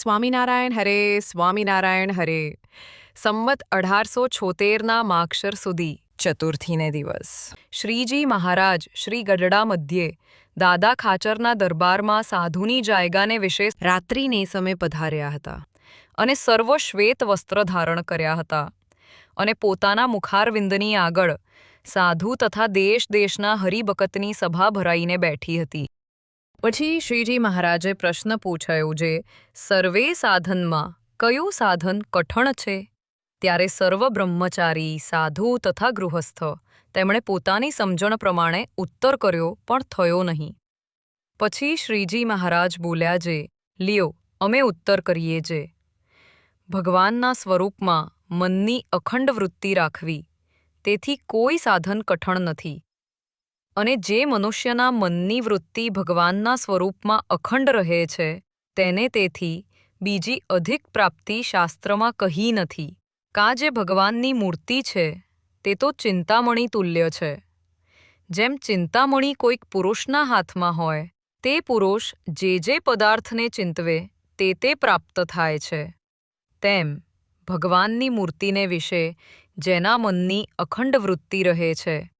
સ્વામિનારાયણ હરે સ્વામિનારાયણ હરે. સંમત અઢારસો છોતેરના માક્ષર સુધી ચતુર્થીને દિવસ. શ્રીજી મહારાજ શ્રી ગઢડા મધ્યે દાદા ખાચરના દરબારમાં સાધુની જાયગાને વિશે રાત્રિને સમય પધાર્યા હતા અને સર્વ શ્વેત વસ્ત્ર ધારણ કર્યા હતા અને પોતાના મુખારવિંદની આગળ સાધુ તથા દેશ દેશના હરિભકતની સભા ભરાઈને બેઠી હતી. પછી શ્રીજી મહારાજે પ્રશ્ન પૂછાયો જે, સર્વે સાધનમાં કયું સાધન કઠણ છે? ત્યારે સર્વ બ્રહ્મચારી, સાધુ તથા ગૃહસ્થ તેમણે પોતાની સમજણ પ્રમાણે ઉત્તર કર્યો, પણ થયો નહીં. પછી શ્રીજી મહારાજ બોલ્યા જે, લિયો, અમે ઉત્તર કરીએ જે. ભગવાનના સ્વરૂપમાં મનની અખંડ વૃત્તિ રાખવી, તેથી કોઈ સાધન કઠણ નથી. અને જે મનુષ્યના મનની વૃત્તિ ભગવાનના સ્વરૂપમાં અખંડ રહે છે, તેને તેથી બીજી અધિક પ્રાપ્તિ શાસ્ત્રમાં કહી નથી. કા જે ભગવાનની મૂર્તિ છે, તે તો ચિંતામણી તુલ્ય છે. જેમ ચિંતામણી કોઈક પુરુષના હાથમાં હોય, તે પુરુષ જે જે પદાર્થને ચિંતવે, તે તે પ્રાપ્ત થાય છે. તેમ ભગવાનની મૂર્તિને વિશે, જેના મનની અખંડ વૃત્તિ રહે છે,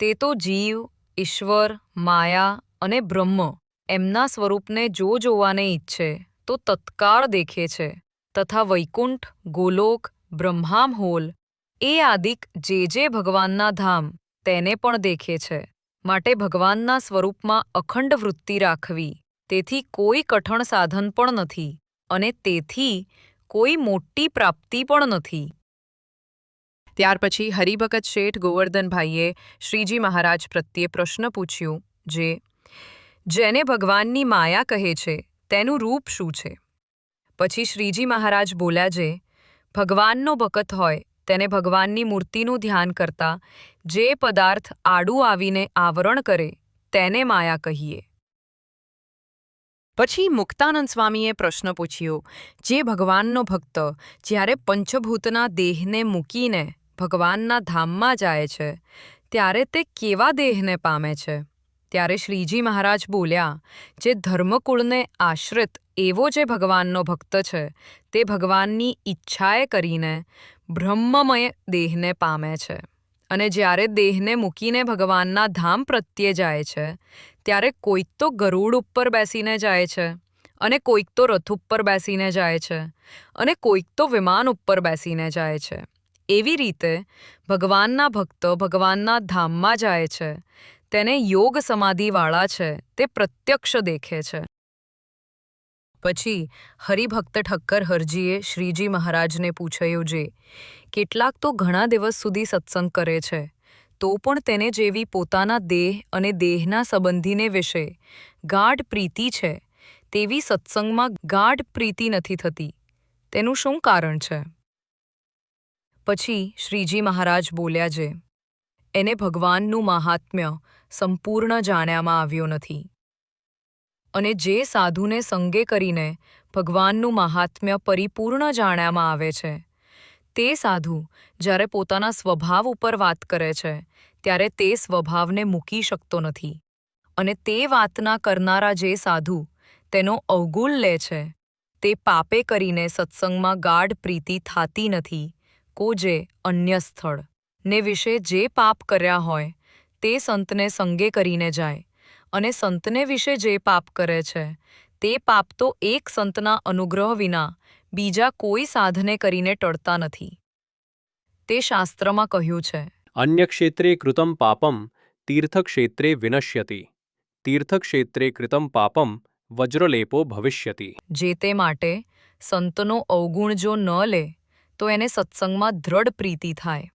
તે તો જીવ ઈશ્વર, માયા અને બ્રહ્મ એમના સ્વરૂપને જો જોવાને ઈચ્છે તો તત્કાળ દેખે છે. તથા વૈકુંઠ, ગોલોક, બ્રહ્મામ હોલ એ આદિક જે જે ભગવાનના ધામ તેને પણ દેખે છે. માટે ભગવાનના સ્વરૂપમાં અખંડ વૃત્તિ રાખવી તેથી કોઈ કઠણ સાધન પણ નથી અને તેથી કોઈ મોટી પ્રાપ્તિ પણ નથી. ત્યાર પછી હરિભગત શેઠ ગોવર્ધનભાઈએ શ્રીજી મહારાજ પ્રત્યે પ્રશ્ન પૂછ્યું, જે, જેને ભગવાનની માયા કહે છે, તેનું રૂપ શું છે? પછી શ્રીજી મહારાજ બોલ્યા, જે, ભગવાનનો ભકત હોય, તેને ભગવાનની મૂર્તિનું ધ્યાન કરતા જે પદાર્થ આડું આવીને આવરણ કરે, તેને માયા કહીએ. પછી મુક્તાનંદ સ્વામીએ પ્રશ્ન પૂછ્યો, જે ભગવાનનો ભક્ત જ્યારે પંચભૂતના દેહને મૂકીને ભગવાનના ધામમાં જાય છે. ત્યારે તે કેવા દેહને પામે છે? ત્યારે શ્રીજી મહારાજ બોલ્યા, જે ધર્મકુળને આશ્રિત એવો જે ભગવાનનો ભક્ત છે, તે ભગવાનની ઈચ્છાએ કરીને બ્રહ્મમય દેહને પામે છે. અને જ્યારે દેહને મૂકીને ભગવાનના ધામ પ્રત્યે જાય છે, ત્યારે કોઈક તો ગરુડ ઉપર બેસીને જાય છે, અને કોઈક તો રથ ઉપર બેસીને જાય છે, અને કોઈક તો વિમાન ઉપર બેસીને જાય છે. એવી રીતે ભગવાનના ભક્તો ભગવાનના ધામમાં જાય છે. તેને યોગ સમાધિવાળા છે. તે પ્રત્યક્ષ દેખે છે. પછી હરિભક્ત ઠક્કર હરજીએ શ્રીજી મહારાજને પૂછાયું જે, કેટલાક તો ઘણા દિવસ સુધી સત્સંગ કરે છે. તો પણ તેને જેવી પોતાના દેહ અને દેહના સંબંધીને વિશે ગાઢ પ્રીતિ છે. તેવી સત્સંગમાં ગાઢ પ્રીતિ નથી થતી. તેનું શું કારણ છે? પછી શ્રીજી મહારાજ બોલ્યા જે, એને ભગવાનનું મહાત્મ્ય સંપૂર્ણ જાણ્યામાં આવ્યો નથી. અને જે સાધુને સંગે કરીને ભગવાનનું મહાત્મ્ય પરિપૂર્ણ જાણ્યામાં આવે છે, તે સાધુ જ્યારે પોતાના સ્વભાવ ઉપર વાત કરે છે, ત્યારે તે સ્વભાવને મૂકી શકતો નથી. અને તે વાતના કરનારા જે સાધુ તેનો અવગુણ લે છે, તે પાપે કરીને સત્સંગમાં ગાઢ પ્રીતિ થાતી નથી. કોજે અન્ય સ્થળ ને વિશે જે પાપ કર્યા હોય તે સંતને સંગે કરીને જાય અને સંતને વિશે જે પાપ કરે છે તે પાપ તો એક સંતના અનુગ્રહ વિના બીજા કોઈ સાધને કરીને ટળતા નથી. તે શાસ્ત્રમાં કહ્યું છે. અન્ય ક્ષેત્રે કૃતમ પાપમ તીર્થક્ષેત્રે વિનશ્યતિ. તીર્થક્ષેત્રે કૃતમ પાપમ વજ્રલેપો ભવિષ્યતિ. જે તે માટે સંતનો અવગુણ જો ન લે તો એને સત્સંગમાં દ્રઢ પ્રીતિ થાય.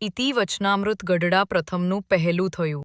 ઇતિ વચનામૃત ગઢડા પ્રથમનું પહેલું થયું.